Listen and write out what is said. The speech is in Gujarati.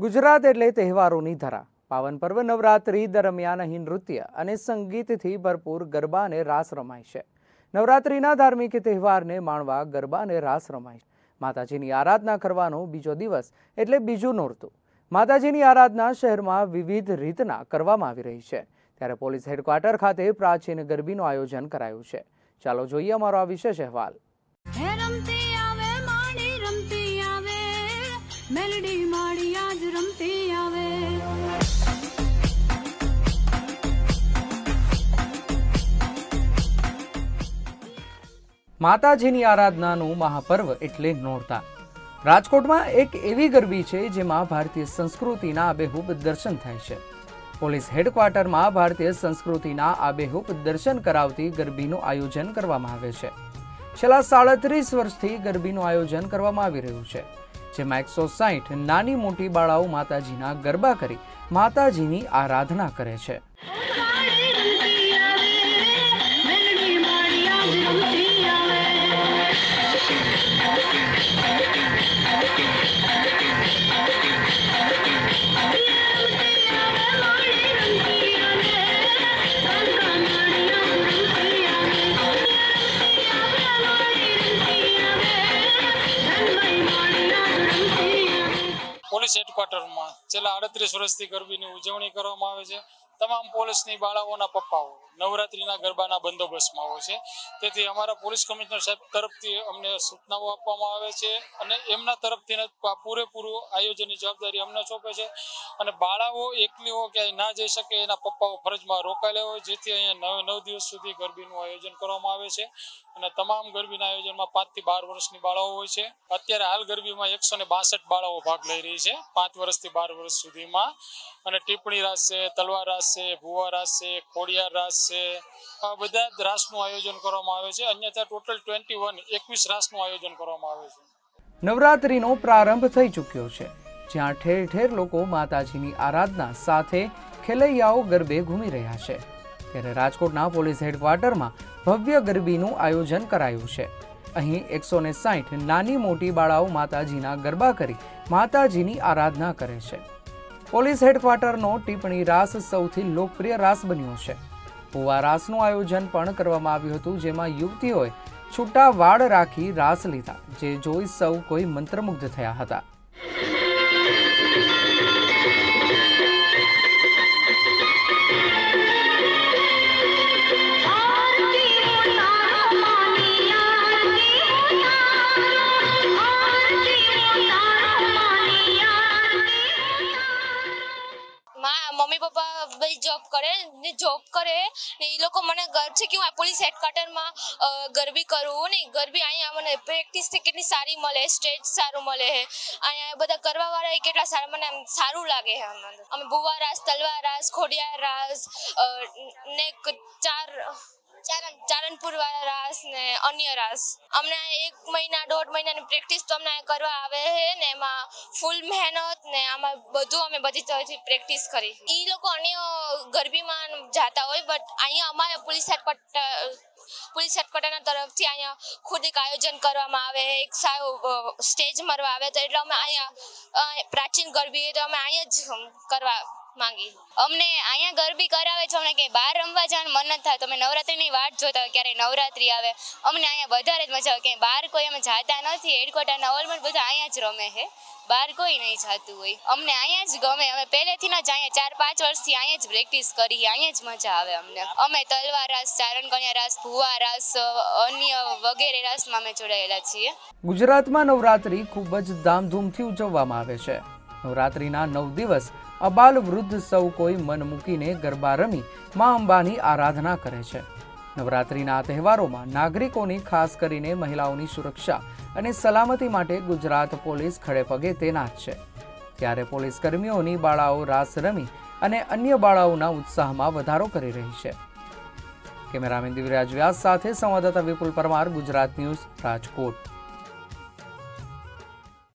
ગુજરાત એટલે તહેવારોની ધરા. પાવન પર્વ નવરાત્રી દરમિયાન અહીં નૃત્ય અને સંગીતથી ભરપૂર ગરબા અને રાસ રમાય છે. નવરાત્રિના ધાર્મિક તહેવારને માણવા ગરબા અને રાસ રમાય માતાજીની આરાધના કરવાનો બીજો દિવસ એટલે બીજું નોરતું. માતાજીની આરાધના શહેરમાં વિવિધ રીતના કરવામાં આવી રહી છે. ત્યારે પોલીસ હેડક્વાર્ટર ખાતે પ્રાચીન ગરબીનું આયોજન કરાયું છે. ચાલો જોઈએ અમારો આ વિશેષ અહેવાલ. મેલડી માડી માતાજીની આરાધનાનું મહાપર્વ એટલે નોરતા. રાજકોટમાં એક એવી ગરબી છે જેમાં ભારતીય સંસ્કૃતિના આબેહૂબ દર્શન થાય છે. પોલીસ હેડક્વાર્ટરમાં ભારતીય સંસ્કૃતિના આબેહૂબ દર્શન કરાવતી ગરબીનું આયોજન કરવામાં આવે છે. છેલ્લા સાડત્રીસ વર્ષથી ગરબીનું આયોજન કરવામાં આવી રહ્યું છે. જેમાં એકસો સાહીઠ નાની મોટી બાળાઓ માતાજીના ગરબા કરી માતાજીની આરાધના કરે છે. પોલીસ હેડક્વાર્ટરમાં છેલ્લા આડત્રીસ વર્ષથી ગરબીની ઉજવણી કરવામાં આવે છે. તમામ પોલીસની બાળાઓના પપ્પાઓ. નવરાત્રિના ગરબાના બંદોબસ્તમાં હોય છે. તેથી અમારા પોલીસ કમિશનર સાહેબ તરફથી અમને સૂચનાઓ આપવામાં આવે છે અને એમના તરફથી પૂરેપૂરું આયોજનની જવાબદારી અમને સોંપે છે. અને બાળાઓ એકલીઓ ક્યાંય ના જઈ શકે એના પપ્પાઓ ફરજમાં રોકાયેલા હોય, જેથી અહીંયા નવ નવ દિવસ સુધી ગરબીનું આયોજન કરવામાં આવે છે. અને તમામ ગરબીના આયોજનમાં પાંચથી બાર વર્ષની બાળાઓ હોય છે. અત્યારે હાલ ગરબીમાં એકસો ને બાસઠ બાળાઓ ભાગ લઈ રહી છે. પાંચ વર્ષથી બાર વર્ષ સુધીમાં. અને ટીપણી રાસ છે તલવાર રાસ છે ભુવા રાસ છે ખોડિયાર રાસ છે. આ બધા રાસનું આયોજન કરવામાં આવે છે. અન્યથા ટોટલ ટ્વેન્ટી વન એકવીસ રાસનું આયોજન કરવામાં આવે છે. નવરાત્રિનો પ્રારંભ થઈ ચૂક્યો છે, જ્યાં ઠેર ઠેર લોકો માતાજીની આરાધના સાથે ખેલૈયાઓ ગરબે ઘૂમી રહ્યા છે. ત્યારે રાજકોટના પોલીસ હેડક્વાર્ટરમાં ભવ્ય ગરબીનું આયોજન કરાયું છે. અહીં એકસો ને સાઠ નાની મોટી બાળાઓ માતાજીના ગરબા કરી માતાજીની આરાધના કરે છે. પોલીસ હેડક્વાર્ટરનો ટિપ્પણી રાસ સૌથી લોકપ્રિય રાસ બન્યો છે. ભુવા રાસનું આયોજન પણ કરવામાં આવ્યું હતું, જેમાં યુવતીઓએ છૂટા વાળ રાખી રાસ લીધા, જે જોઈ સૌ કોઈ મંત્રમુગ્ધ થયા હતા. ભાઈ જોબ કરે ને જોબ કરે, ને એ લોકો મને ગર્વ છે કે હું આ પોલીસ હેડક્વાર્ટરમાં ગરબી કરું ને ગરબી અહીંયા મને પ્રેક્ટિસથી કેટલી સારી મળે સ્ટેજ સારું મળે છે અહીંયા બધા કરવાવાળા એ કેટલા સારા, મને આમ સારું લાગે છે અમે ભુવા રાસ, તલવાર રાસ, ખોડિયાર રાસ ને ચાર ચારણપુર રાસ ને અન્ય રાસ. અમને એક મહિના, દોઢ મહિનાની પ્રેક્ટિસ તો અમને કરવા આવે છે ને, એમાં ફૂલ મહેનત ને આમાં બધું અમે બધી તરફથી પ્રેક્ટિસ કરી. એ લોકો અન્ય ગરબીમાં જાતા હોય બટ અહીંયા અમારે પોલીસ હેડક્વાર્ટર પોલીસ હેડક્વાર્ટરના તરફથી અહીંયા ખુદ એક આયોજન કરવામાં આવે એક સારું સ્ટેજ મરવા આવે તો એટલે અમે અહીંયા પ્રાચીન ગરબી તો અમે અહીંયા જ કરવા માંગી. અમને અહીંયા ગરબી કરાવે છે, અમને ક્યાંય બહાર રમવા જવાનું મન નથી થાય તમે નવરાત્રિની વાટ જોતા હોય ક્યારે નવરાત્રિ આવે. અમને અહીંયા વધારે જ મજા આવે. ક્યાંય બહાર કોઈ અમે જાતા નથી, હેડક્વાર્ટરના ઓલમોસ્ટ બધા અહીંયા જ રમે છે. બહાર કોઈ નહીં જાતું હોય. અમને અહીંયા જ ગમે. અમે પહેલેથી જ અહીંયા ચાર પાંચ વર્ષથી અહીંયા જ પ્રેક્ટિસ કરી અહીંયા જ મજા આવે અમને. અમે તલવાર રાસ ચારણકન્યા રાસ, ભુવા રાસ, અન્ય વગેરે રાસમાં અમે જોડાયેલા છીએ. ગુજરાતમાં નવરાત્રિ ખૂબ જ ધામધૂમથી ઉજવવામાં આવે છે. નવરાત્રિના નવ દિવસ અબાલ વૃદ્ધ સૌ કોઈ મન મૂકીને ગરબા રમી, મા અંબાની આરાધના કરે છે. નવરાત્રિના તહેવારોમાં નાગરિકોની ખાસ કરીને મહિલાઓની સુરક્ષા અને સલામતી માટે ગુજરાત પોલીસ ખડેપગે તૈનાત છે. ત્યારે પોલીસ કર્મીઓની બાળાઓ રાસ રમી અને અન્ય બાળાઓના ઉત્સાહમાં વધારો કરી રહી છે. કેમેરામેન દિવ્યરાજ વ્યાસ સાથે સંવાદદાતા વિપુલ પરમાર, ગુજરાત ન્યૂઝ, રાજકોટ.